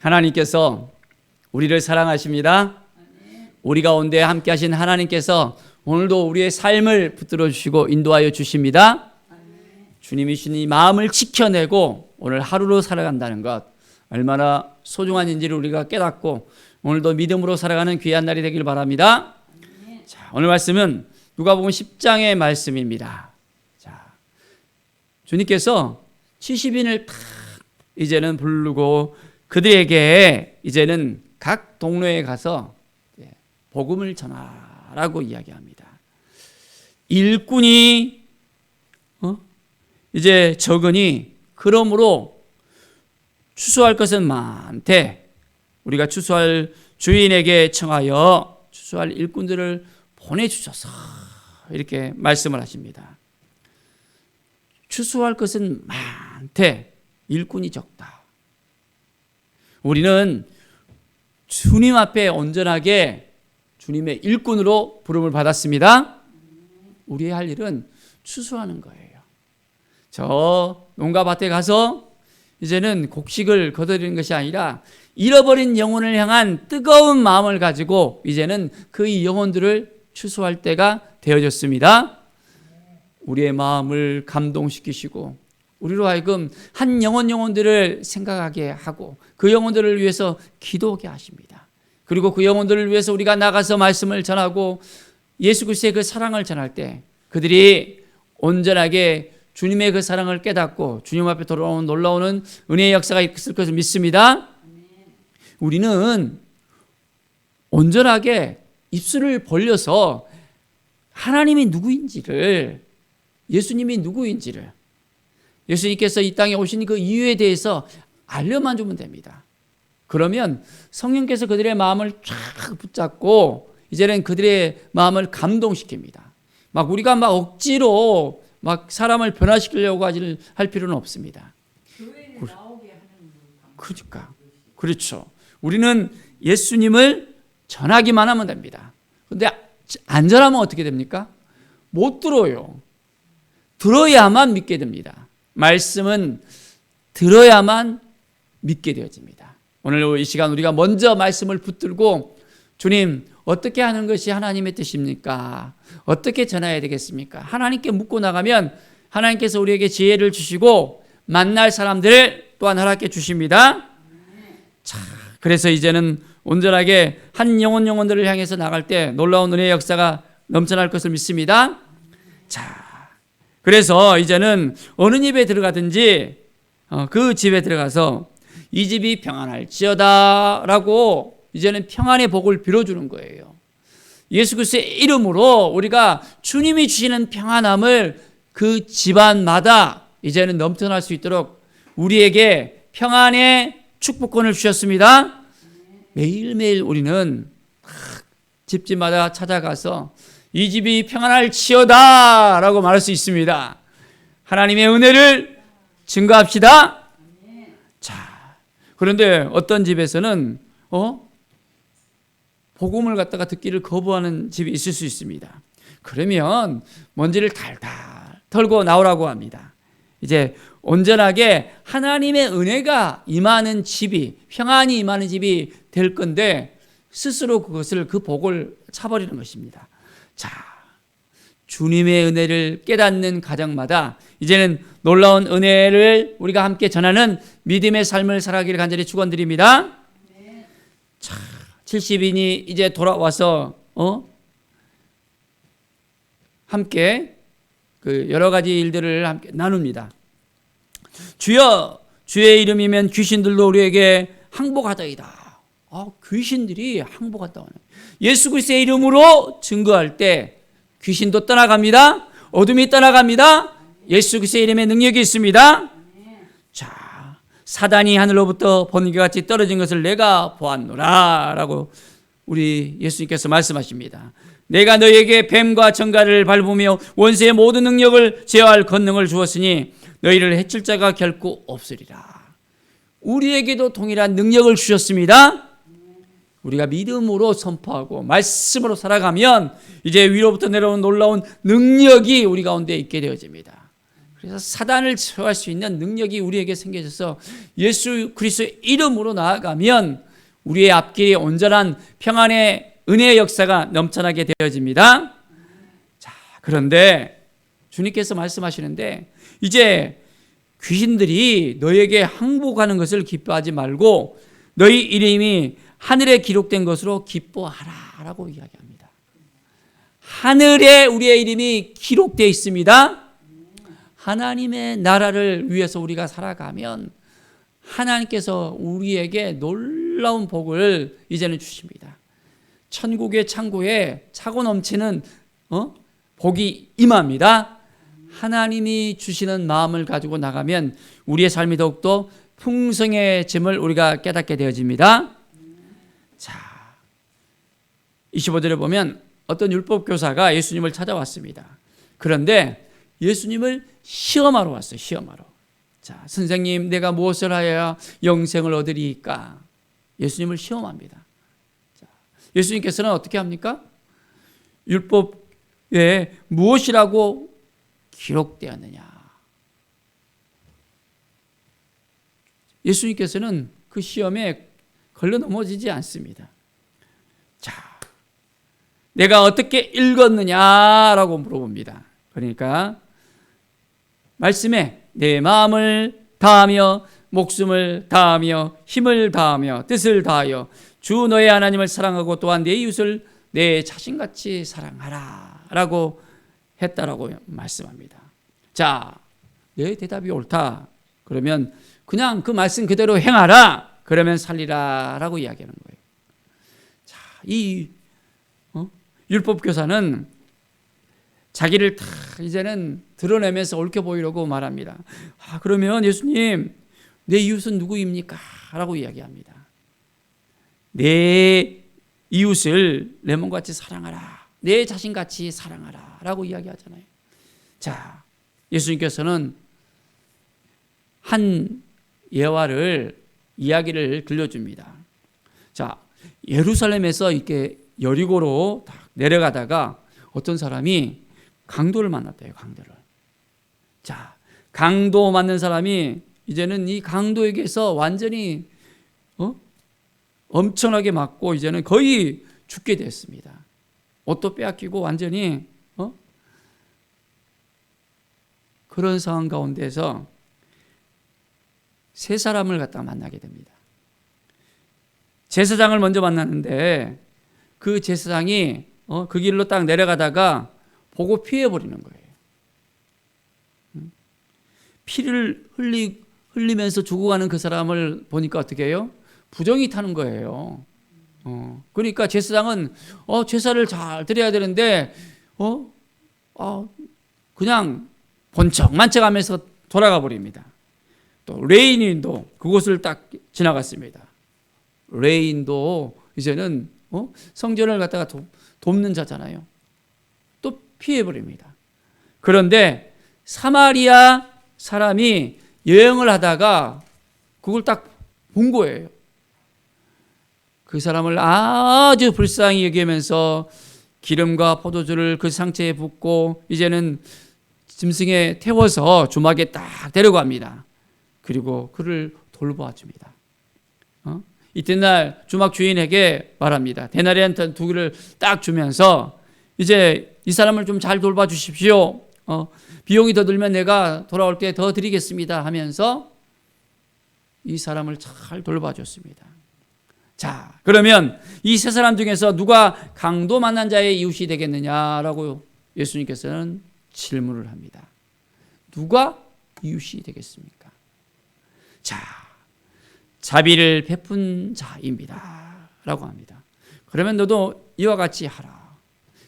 하나님께서 우리를 사랑하십니다. 우리 가운데 함께 하신 하나님께서 오늘도 우리의 삶을 붙들어 주시고 인도하여 주십니다. 주님이 주님 마음을 지켜내고 오늘 하루로 살아간다는 것 얼마나 소중한 인지를 우리가 깨닫고 오늘도 믿음으로 살아가는 귀한 날이 되길 바랍니다. 자, 오늘 말씀은 누가복음 10장의 말씀입니다. 자, 주님께서 70인을 탁 이제는 부르고 그들에게 이제는 각 동네에 가서 복음을 전하라고 이야기합니다. 일꾼이 어? 이제 적으니 그러므로 추수할 것은 많대. 우리가 추수할 주인에게 청하여 추수할 일꾼들을 보내주셔서 이렇게 말씀을 하십니다. 추수할 것은 많대. 일꾼이 적다. 우리는 주님 앞에 온전하게 주님의 일꾼으로 부름을 받았습니다. 우리의 할 일은 추수하는 거예요. 저 농가 밭에 가서 이제는 곡식을 거두는 것이 아니라 잃어버린 영혼을 향한 뜨거운 마음을 가지고 이제는 그 영혼들을 추수할 때가 되어졌습니다. 우리의 마음을 감동시키시고 우리로 하여금 한 영혼 영혼들을 생각하게 하고 그 영혼들을 위해서 기도하게 하십니다. 그리고 그 영혼들을 위해서 우리가 나가서 말씀을 전하고 예수 그리스도의 그 사랑을 전할 때 그들이 온전하게 주님의 그 사랑을 깨닫고 주님 앞에 돌아오는 놀라우는 은혜의 역사가 있을 것을 믿습니다. 우리는 온전하게 입술을 벌려서 하나님이 누구인지를 예수님이 누구인지를 예수님께서 이 땅에 오신 그 이유에 대해서 알려만 주면 됩니다. 그러면 성령께서 그들의 마음을 쫙 붙잡고 이제는 그들의 마음을 감동시킵니다. 막 우리가 막 억지로 막 사람을 변화시키려고 할 필요는 없습니다. 그러니까 그렇죠. 우리는 예수님을 전하기만 하면 됩니다. 근데 안 전하면 어떻게 됩니까? 못 들어요. 들어야만 믿게 됩니다. 말씀은 들어야만 믿게 되어집니다. 오늘 이 시간 우리가 먼저 말씀을 붙들고 주님 어떻게 하는 것이 하나님의 뜻입니까? 어떻게 전해야 되겠습니까? 하나님께 묻고 나가면 하나님께서 우리에게 지혜를 주시고 만날 사람들을 또한 허락해 주십니다. 자, 그래서 이제는 온전하게 한 영혼 영혼들을 향해서 나갈 때 놀라운 은혜의 역사가 넘쳐날 것을 믿습니다. 자, 그래서 이제는 어느 집에 들어가든지 어, 그 집에 들어가서 이 집이 평안할지어다라고 이제는 평안의 복을 빌어주는 거예요. 예수 그리스도의 이름으로 우리가 주님이 주시는 평안함을 그 집안마다 이제는 넘쳐날 수 있도록 우리에게 평안의 축복권을 주셨습니다. 매일매일 우리는 집집마다 찾아가서 이 집이 평안할지어다 라고 말할 수 있습니다. 하나님의 은혜를 증거합시다. 자, 그런데 어떤 집에서는, 어? 복음을 갖다가 듣기를 거부하는 집이 있을 수 있습니다. 그러면 먼지를 달달 털고 나오라고 합니다. 이제 온전하게 하나님의 은혜가 임하는 집이 평안이 임하는 집이 될 건데 스스로 그것을 그 복을 차버리는 것입니다. 자, 주님의 은혜를 깨닫는 가정마다 이제는 놀라운 은혜를 우리가 함께 전하는 믿음의 삶을 살아가기를 간절히 축원드립니다. 자, 70인이 이제 돌아와서 어? 함께 그 여러 가지 일들을 함께 나눕니다. 주여 주의 이름이면 귀신들도 우리에게 항복하다이다. 아, 귀신들이 항복한다고 하는. 예수 그리스도의 이름으로 증거할 때 귀신도 떠나갑니다. 어둠이 떠나갑니다. 예수 그리스도의 이름에 능력이 있습니다. 자, 사단이 하늘로부터 번개같이 떨어진 것을 내가 보았노라라고 우리 예수님께서 말씀하십니다. 내가 너에게 뱀과 정갈을 밟으며 원수의 모든 능력을 제어할 권능을 주었으니 너희를 해칠 자가 결코 없으리라. 우리에게도 동일한 능력을 주셨습니다. 우리가 믿음으로 선포하고 말씀으로 살아가면 이제 위로부터 내려온 놀라운 능력이 우리 가운데 있게 되어집니다. 그래서 사단을 처할 수 있는 능력이 우리에게 생겨져서 예수 그리스도의 이름으로 나아가면 우리의 앞길이 온전한 평안의 은혜의 역사가 넘쳐나게 되어집니다. 자, 그런데 주님께서 말씀하시는데 이제 귀신들이 너에게 항복하는 것을 기뻐하지 말고 너희 이름이 하늘에 기록된 것으로 기뻐하라라고 이야기합니다. 하늘에 우리의 이름이 기록되어 있습니다. 하나님의 나라를 위해서 우리가 살아가면 하나님께서 우리에게 놀라운 복을 이제는 주십니다. 천국의 창고에 차고 넘치는 어? 복이 임합니다. 하나님이 주시는 마음을 가지고 나가면 우리의 삶이 더욱더 풍성해짐을 우리가 깨닫게 되어집니다. 자, 25절에 보면 어떤 율법 교사가 예수님을 찾아왔습니다. 그런데 예수님을 시험하러 왔어요. 시험하러. 자, 선생님, 내가 무엇을 하여야 영생을 얻으리까? 예수님을 시험합니다. 자, 예수님께서는 어떻게 합니까? 율법에 무엇이라고 기록되었느냐? 예수님께서는 그 시험에 걸려 넘어지지 않습니다. 자, 내가 어떻게 읽었느냐라고 물어봅니다. 그러니까 말씀에 내 마음을 다하며 목숨을 다하며 힘을 다하며 뜻을 다하여 주 너의 하나님을 사랑하고 또한 내 이웃을 내 자신같이 사랑하라라고 했다라고 말씀합니다. 자, 내 대답이 옳다. 그러면 그냥 그 말씀 그대로 행하라. 그러면 살리라라고 이야기하는 거예요. 자, 이 어? 율법 교사는 자기를 다 이제는 드러내면서 옳게 보이려고 말합니다. 아, 그러면 예수님, 내 이웃은 누구입니까? 라고 이야기합니다. 내 이웃을 내 몸같이 사랑하라. 내 자신같이 사랑하라. 라고 이야기하잖아요. 자, 예수님께서는 한 예화를 이야기를 들려줍니다. 자, 예루살렘에서 이렇게 여리고로 내려가다가 어떤 사람이 강도를 만났대요, 강도를. 자, 강도 만난 사람이 이제는 이 강도에게서 완전히 어? 엄청나게 맞고 이제는 거의 죽게 됐습니다. 옷도 빼앗기고 완전히 어? 그런 상황 가운데서 세 사람을 갖다 만나게 됩니다. 제사장을 먼저 만났는데 그 제사장이 어, 그 길로 딱 내려가다가 보고 피해 버리는 거예요. 피를 흘리, 흘리면서 죽어가는 그 사람을 보니까 어떻게 해요? 부정이 타는 거예요. 어, 그러니까 제사장은 어, 제사를 잘 드려야 되는데 어, 어 그냥 번쩍만 척하면서 돌아가 버립니다. 또 레인도 그곳을 딱 지나갔습니다. 레인도 이제는 어? 성전을 갖다가 도, 돕는 자잖아요. 또 피해버립니다. 그런데 사마리아 사람이 여행을 하다가 그걸 딱 본 거예요. 그 사람을 아주 불쌍히 여기면서 기름과 포도주를 그 상체에 붓고 이제는 짐승에 태워서 주막에 딱 데려갑니다. 그리고 그를 돌보아 줍니다. 어? 이튿날 주막 주인에게 말합니다. 대나리한 두 개를 딱 주면서 이제 이 사람을 좀 잘 돌봐 주십시오. 어, 비용이 더 들면 내가 돌아올 때 더 드리겠습니다 하면서 이 사람을 잘 돌봐 줬습니다. 자, 그러면 이 세 사람 중에서 누가 강도 만난 자의 이웃이 되겠느냐라고 예수님께서는 질문을 합니다. 누가 이웃이 되겠습니까? 자, 자비를 베푼 자입니다. 라고 합니다. 그러면 너도 이와 같이 하라.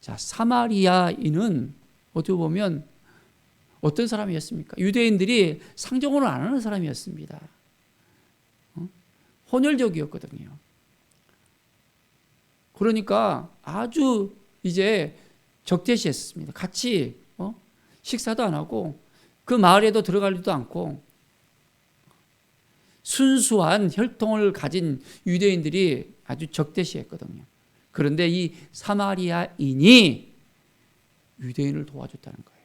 자, 사마리아인은 어떻게 보면 어떤 사람이었습니까? 유대인들이 상종을 안 하는 사람이었습니다. 어? 혼혈적이었거든요. 그러니까 아주 이제 적대시했습니다. 같이 어? 식사도 안 하고 그 마을에도 들어가지도 않고 순수한 혈통을 가진 유대인들이 아주 적대시했거든요. 그런데 이 사마리아인이 유대인을 도와줬다는 거예요.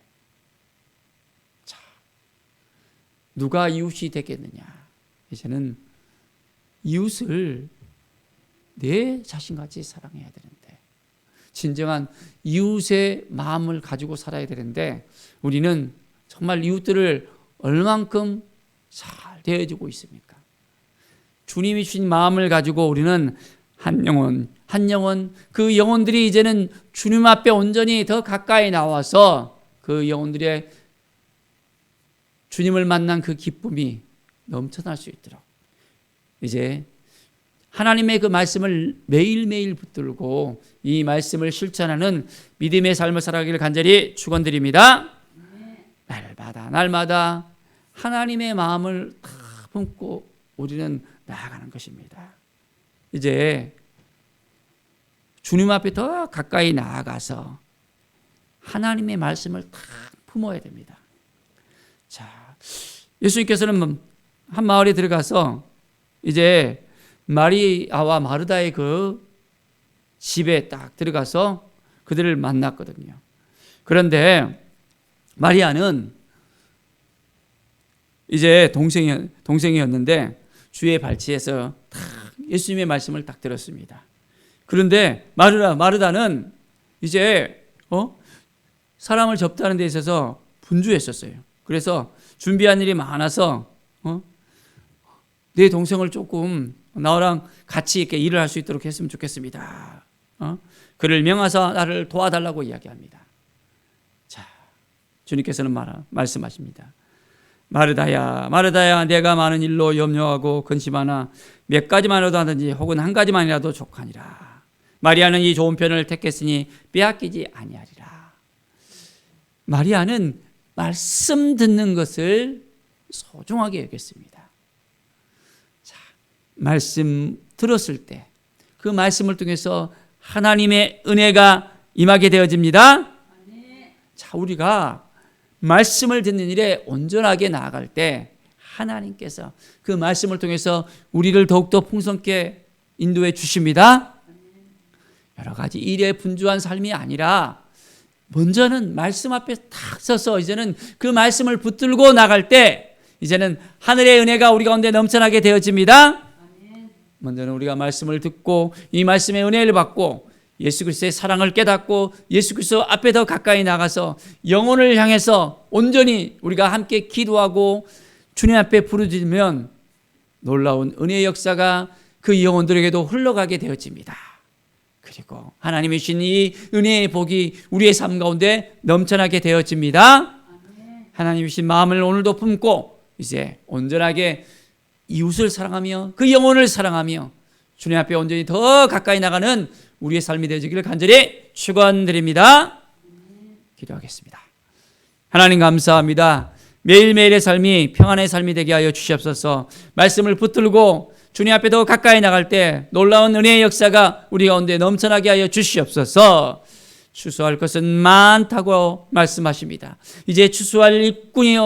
자, 누가 이웃이 되겠느냐? 이제는 이웃을 내 자신같이 사랑해야 되는데 진정한 이웃의 마음을 가지고 살아야 되는데 우리는 정말 이웃들을 얼만큼 잘 대해주고 있습니까? 주님이 주신 마음을 가지고 우리는 한 영혼, 한 영혼, 그 영혼들이 이제는 주님 앞에 온전히 더 가까이 나와서 그 영혼들의 주님을 만난 그 기쁨이 넘쳐날 수 있도록 이제 하나님의 그 말씀을 매일매일 붙들고 이 말씀을 실천하는 믿음의 삶을 살아가기를 간절히 축원드립니다. 날마다 날마다 하나님의 마음을 다 품고 우리는 나아가는 것입니다. 이제 주님 앞에 더 가까이 나아가서 하나님의 말씀을 다 품어야 됩니다. 자, 예수님께서는 한 마을에 들어가서 이제 마리아와 마르다의 그 집에 딱 들어가서 그들을 만났거든요. 그런데 마리아는 이제 동생이, 동생이었는데 주의 발치에서 딱 예수님의 말씀을 딱 들었습니다. 그런데 마르다, 마르다는 이제, 어? 사람을 접대하는 데 있어서 분주했었어요. 그래서 준비한 일이 많아서, 어? 내 동생을 조금 나랑 같이 이렇게 일을 할 수 있도록 했으면 좋겠습니다. 어? 그를 명하사 나를 도와달라고 이야기합니다. 자, 주님께서는 말, 말씀하십니다. 마르다야, 마르다야, 내가 많은 일로 염려하고 근심하나 몇 가지만이라도 하든지 혹은 한 가지만이라도 족하니라. 마리아는 이 좋은 편을 택했으니 빼앗기지 아니하리라. 마리아는 말씀 듣는 것을 소중하게 여겼습니다. 자, 말씀 들었을 때 그 말씀을 통해서 하나님의 은혜가 임하게 되어집니다. 자, 우리가 말씀을 듣는 일에 온전하게 나아갈 때 하나님께서 그 말씀을 통해서 우리를 더욱더 풍성케 인도해 주십니다. 여러 가지 일에 분주한 삶이 아니라 먼저는 말씀 앞에 탁 서서 이제는 그 말씀을 붙들고 나갈 때 이제는 하늘의 은혜가 우리 가운데 넘쳐나게 되어집니다. 먼저는 우리가 말씀을 듣고 이 말씀의 은혜를 받고 예수 그리스도의 사랑을 깨닫고 예수 그리스도 앞에 더 가까이 나가서 영혼을 향해서 온전히 우리가 함께 기도하고 주님 앞에 부르짖으면 놀라운 은혜의 역사가 그 영혼들에게도 흘러가게 되어집니다. 그리고 하나님이 주신 이 은혜의 복이 우리의 삶 가운데 넘쳐나게 되어집니다. 하나님이 주신 마음을 오늘도 품고 이제 온전하게 이웃을 사랑하며 그 영혼을 사랑하며 주님 앞에 온전히 더 가까이 나가는 우리의 삶이 되어지기를 간절히 축원드립니다. 기도하겠습니다. 하나님 감사합니다. 매일매일의 삶이 평안의 삶이 되게 하여 주시옵소서. 말씀을 붙들고 주님 앞에 더 가까이 나갈 때 놀라운 은혜의 역사가 우리 가운데 넘쳐나게 하여 주시옵소서. 추수할 것은 많다고 말씀하십니다. 이제 추수할 일꾼이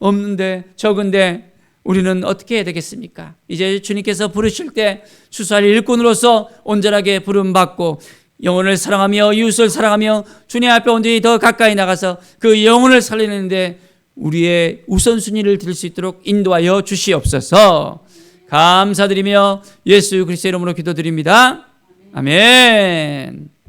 없는데 적은데 우리는 어떻게 해야 되겠습니까? 이제 주님께서 부르실 때 추수할 일꾼으로서 온전하게 부름받고 영혼을 사랑하며 이웃을 사랑하며 주님 앞에 온전히 더 가까이 나가서 그 영혼을 살리는데 우리의 우선순위를 들 수 있도록 인도하여 주시옵소서. 감사드리며 예수 그리스도 이름으로 기도드립니다. 아멘.